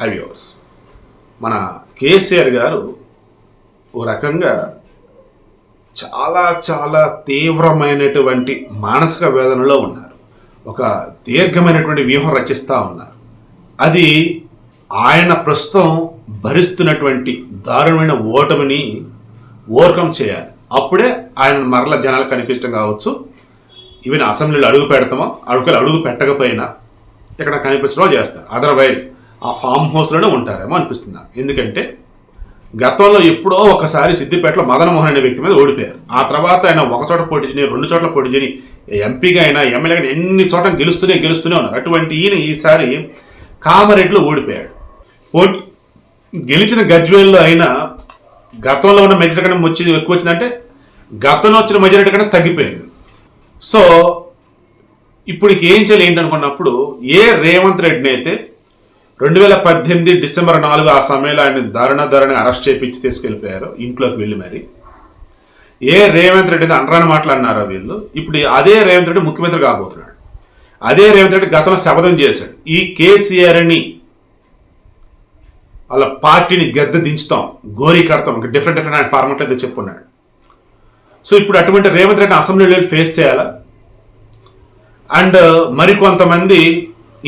హైవ్యూవర్స్ మన కేసీఆర్ గారు ఓ రకంగా చాలా చాలా తీవ్రమైనటువంటి మానసిక వేదనలో ఉన్నారు. ఒక దీర్ఘమైనటువంటి వ్యూహం రచిస్తూ ఉన్నారు. అది ఆయన ప్రస్తుతం భరిస్తున్నటువంటి దారుణమైన ఓటమిని ఓవర్కమ్ చేయాలి. అప్పుడే ఆయన మరల జనాలు కనిపించడం కావచ్చు. ఈవెన్ అసెంబ్లీలో అడుగు పెడతామో? అడుగులు అడుగు పెట్టకపోయినా ఇక్కడ కనిపించడం చేస్తారు. అదర్వైజ్ ఆ ఫామ్ హౌస్లోనే ఉంటారేమో అనిపిస్తుంది ఎందుకంటే గతంలో ఎప్పుడో ఒకసారి సిద్దిపేటలో మదనమోహన్ అనే వ్యక్తి మీద ఓడిపోయారు. ఆ తర్వాత ఆయన ఒక చోట పోటీ చేయని రెండు చోట్ల పోటీ చేయని ఎంపీగా అయినా ఎమ్మెల్యేగా అయినా ఎన్ని చోట్ల గెలుస్తూనే గెలుస్తూనే ఉన్నారు. అటువంటి ఈయన ఈసారి కామరెడ్డిలో ఓడిపోయాడు. పోటీ గెలిచిన గజ్వేల్లో అయినా గతంలో ఉన్న మెజారిటీ కన్నా వచ్చింది ఎక్కువ వచ్చిందంటే గతంలో వచ్చిన మెజారిటీ కన్నా తగ్గిపోయింది. సో ఇప్పుడు ఏం చేయాలి ఏంటనుకున్నప్పుడు ఏ రేవంత్ రెడ్డిని అయితే రెండు వేల పద్దెనిమిది డిసెంబర్ నాలుగు ఆ సమయంలో ఆయన దారుణ ధరణి అరెస్ట్ చేయించి తీసుకెళ్ళిపోయారు ఇంట్లోకి వెళ్ళి మరి. ఏ రేవంత్ రెడ్డి అనరాని మాట్లాడినారో వీళ్ళు. ఇప్పుడు అదే రేవంత్ రెడ్డి ముఖ్యమంత్రి కాబోతున్నాడు. అదే రేవంత్ రెడ్డి గతంలో శపథం చేశాడు. ఈ కేసీఆర్ని వాళ్ళ పార్టీని గద్దె దించుతాం గోరీ కడతాం ఇంకా డిఫరెంట్ డిఫరెంట్ ఆయన ఫార్మాట్ అయితే చెప్పున్నాడు. సో ఇప్పుడు అటువంటి రేవంత్ రెడ్డి అసెంబ్లీలో ఫేస్ చేయాలా? అండ్ మరికొంతమంది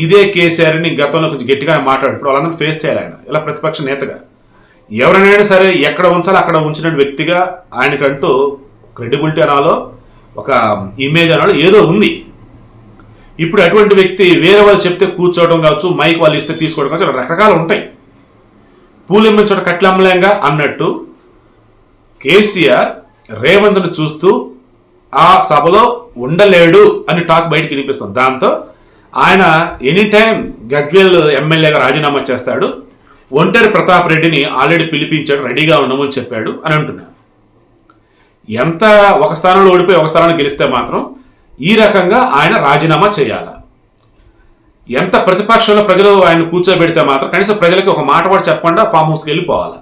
ఇదే కేసీఆర్ని గతంలో కొంచెం గట్టిగా మాట్లాడు ఇప్పుడు వాళ్ళందరూ ఫేస్ చేయాలి ఆయన. ఇలా ప్రతిపక్ష నేతగా. ఎవరైనా సరే ఎక్కడ ఉంచాలో అక్కడ ఉంచిన వ్యక్తిగా ఆయనకంటూ క్రెడిబిలిటీ అనాలో ఒక ఇమేజ్ అనాలో ఏదో ఉంది. ఇప్పుడు అటువంటి వ్యక్తి వేరే వాళ్ళు చెప్తే కూర్చోవడం కావచ్చు మైక్ వాళ్ళు ఇస్తే తీసుకోవడం కావచ్చు రకరకాలు ఉంటాయి. పూలెమ్మ చోట కట్లమ్మలేంగా అన్నట్టు కేసీఆర్ రేవంత్ను చూస్తూ ఆ సభలో ఉండలేడు అని టాక్ బయటకు వినిపిస్తుంది. దాంతో ఆయన ఎనీ టైం గజ్వేల్ ఎమ్మెల్యేగా రాజీనామా చేస్తాడు. ఒంటరి ప్రతాప్ రెడ్డిని ఆల్రెడీ పిలిపించాడు రెడీగా ఉండమని చెప్పాడు అని అంటున్నారు. ఎంత ఒక స్థానంలో ఓడిపోయి ఒక స్థానాన్ని గెలిస్తే మాత్రం ఈ రకంగా ఆయన రాజీనామా చేయాలి? ఎంత ప్రతిపక్షంలో ప్రజలు ఆయన కూర్చోబెడితే మాత్రం కనీసం ప్రజలకి ఒక మాట కూడా చెప్పకుండా ఫామ్ హౌస్కి వెళ్ళిపోవాలి?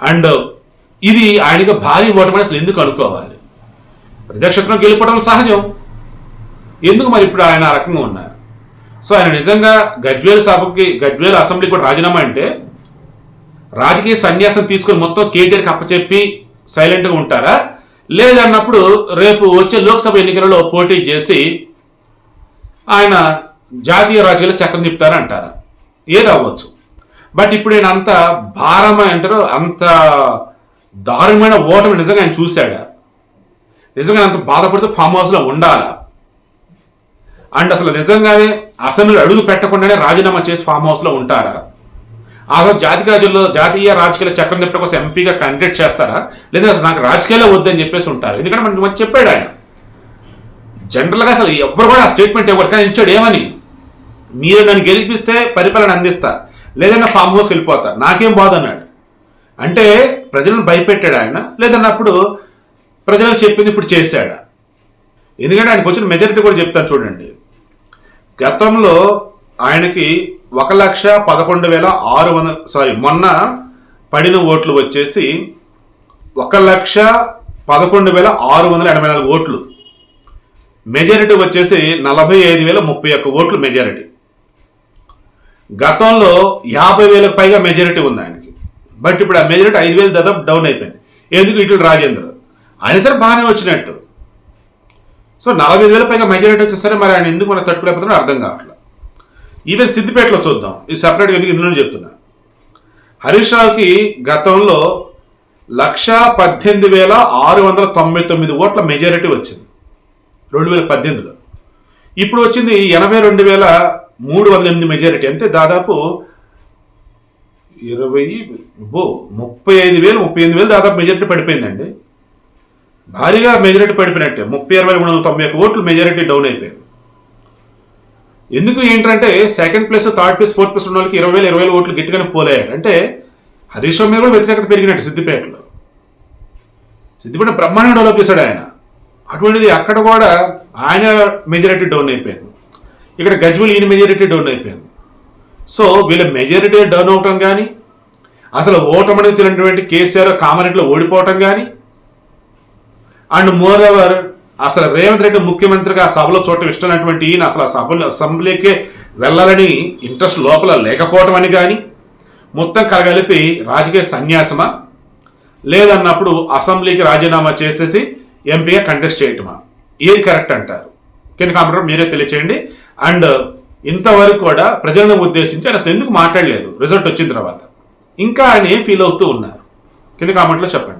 అండ్ ఇది ఆయనకి భారీ ఓటమి అసలు ఎందుకు అనుకోవాలి? ప్రజాక్షేత్రం గెలిపోవడం సహజం. ఎందుకు మరి ఇప్పుడు ఆయన ఆ రకంగా ఉన్నారు? సో ఆయన నిజంగా గజ్వేల్ సభకి గజ్వేల్ అసెంబ్లీకి కూడా రాజీనామా అంటే రాజకీయ సన్యాసం తీసుకొని మొత్తం కేటీఆర్కి అప్పచెప్పి సైలెంట్గా ఉంటారా? లేదన్నప్పుడు రేపు వచ్చే లోక్సభ ఎన్నికలలో పోటీ చేసి ఆయన జాతీయ రాజకీయాలు చక్రం తిప్పుతారా అంటారా? ఏది అవ్వచ్చు బట్ ఇప్పుడు ఆయన అంత భారం అంటారు అంత దారుణమైన ఓటమి నిజంగా ఆయన చూశాడా? నిజంగా అంత బాధపడుతూ ఫామ్ హౌస్లో ఉండాలా? అండ్ అసలు నిజంగానే అసెంబ్లీలో అడుగు పెట్టకుండానే రాజీనామా చేసి ఫామ్ హౌస్లో ఉంటారా? ఆ జాతీయ రాజ్యంలో జాతీయ రాజకీయాల చక్రం తిప్పడం కోసం ఎంపీగా కండక్ట్ చేస్తారా? లేదా అసలు నాకు రాజకీయాలే వద్దని చెప్పేసి ఉంటారు? ఎందుకంటే మనకి మంచి చెప్పాడు ఆయన. జనరల్గా అసలు ఎవరు కూడా ఆ స్టేట్మెంట్ ఎవరు కానీ ఇచ్చాడు ఏమని? మీరు నన్ను గెలిపిస్తే పరిపాలన అందిస్తా లేదన్నా ఫామ్ హౌస్ వెళ్ళిపోతా నాకేం బాధ అన్నాడు. అంటే ప్రజలను భయపెట్టాడు ఆయన లేదన్నప్పుడు ప్రజలకు చెప్పింది ఇప్పుడు చేశాడు? ఎందుకంటే ఆయనకు వచ్చిన మెజారిటీ కూడా చెప్తాను చూడండి. గతంలో ఆయనకి ఒక లక్ష పదకొండు వేల ఆరు వందల సారీ మొన్న పడిన ఓట్లు వచ్చేసి ఒక లక్ష పదకొండు వేల ఆరు వందల ఎనభై నాలుగు ఓట్లు. మెజారిటీ వచ్చేసి నలభై ఐదు వేల ముప్పై ఒక్క ఓట్లు మెజారిటీ. గతంలో యాభై వేలకు పైగా మెజారిటీ ఉంది ఆయనకి. బట్ ఇప్పుడు ఆ మెజారిటీ ఐదు వేలు దాదాపు డౌన్ అయిపోయింది. ఎందుకు ఇట్లు రాజేంద్ర? ఆయన సరే బాగానే వచ్చినట్టు. సో నలభై వేల పైగా మెజారిటీ వచ్చేసరే మరి ఆయన ఎందుకు మనం తట్టుకోలేకపోతున్నాడో అర్థం కావట్లేదు ఈవెన్ సిద్దిపేటలో చూద్దాం. ఇది సపరేట్గా ఎందుకు ఇందులో చెప్తున్నా. హరీష్ రావుకి గతంలో లక్ష పద్దెనిమిది వేల ఆరు వందల తొంభై తొమ్మిది ఓట్ల మెజారిటీ వచ్చింది. రెండు వేల పద్దెనిమిదిలో. ఇప్పుడు వచ్చింది ఎనభై రెండు వేల మూడు వందల ఎనిమిది మెజారిటీ అంటే దాదాపు ఇరవై బో ముప్పై ఐదు వేలు ముప్పై ఎనిమిది వేలు దాదాపు మెజారిటీ పడిపోయిందండి. భారీగా మెజారిటీ పడిపోయినట్టే. ముప్పై అరవై మూడు వందల తొంభై ఒక్క ఓట్లు మెజారిటీ డౌన్ అయిపోయింది ఎందుకు ఏంటంటే second place third place fourth place ఉన్న వాళ్ళకి ఇరవై వేల ఇరవై వేల ఓట్లు గట్టిగానే పోలేయాడు అంటే హరీష్ రావు మీద కూడా వ్యతిరేకత పెరిగినట్టు సిద్దిపేటలో. సిద్దిపేట బ్రహ్మాండంగా డెవలప్ చేశాడు ఆయన. అటువంటిది అక్కడ కూడా ఆయన మెజారిటీ డౌన్ అయిపోయింది. ఇక్కడ గజ్వల్ ఈయన మెజారిటీ డౌన్ అయిపోయింది. సో వీళ్ళ మెజారిటీ డౌన్ అవటం కానీ అసలు ఓటమని తెలియనటువంటి కేసీఆర్ కామారెడ్డిలో ఓడిపోవటం కానీ అండ్ మోర్ ఎవర్ అసలు రేవంత్ రెడ్డి ముఖ్యమంత్రిగా సభలో చూడటం ఇష్టమైనటువంటి ఈయన అసలు సభలు అసెంబ్లీకే వెళ్ళాలని ఇంట్రెస్ట్ లోపల లేకపోవటం అని కానీ మొత్తం కలగలిపి రాజకీయ సన్యాసమా? లేదన్నప్పుడు అసెంబ్లీకి రాజీనామా చేసేసి ఎంపీగా కంటెస్ట్ చేయటమా? ఏది కరెక్ట్ అంటారు? కింద కామెంటర్ మీరే తెలియచేయండి. అండ్ ఇంతవరకు కూడా ప్రజలను ఉద్దేశించి ఆయన అసలు ఎందుకు మాట్లాడలేదు? రిజల్ట్ వచ్చిన తర్వాత. ఇంకా ఆయన ఏం ఫీల్ అవుతూ ఉన్నారు? కింద కామెంట్లో చెప్పండి.